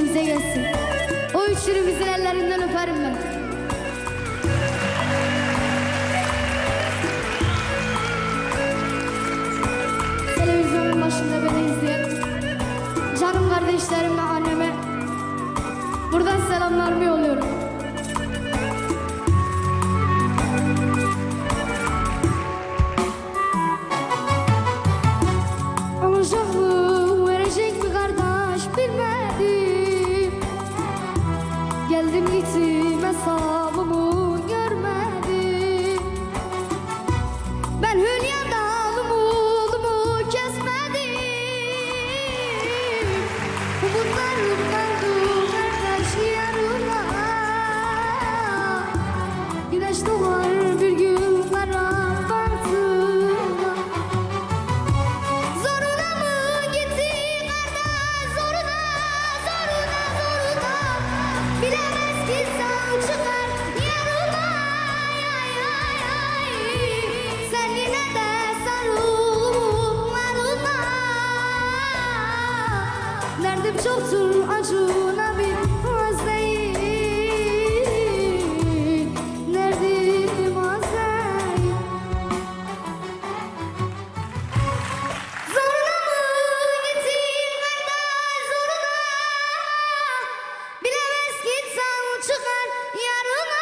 köyümüze gelsin. O üçünümüzün ellerinden öperim ben. Televizyonun başında beni izleyen canım kardeşlerim Geldim gittim hesabımı görmedim. Ben hülya dalımı ulumu kesmedim. Umutlarım kaldı kardeş yarına Güneş doğar شفتم أجنبي عزيز نرديم عزيز Zoruna mı getirmek daha zoruna? Bilemez ki tam çıkar yarına.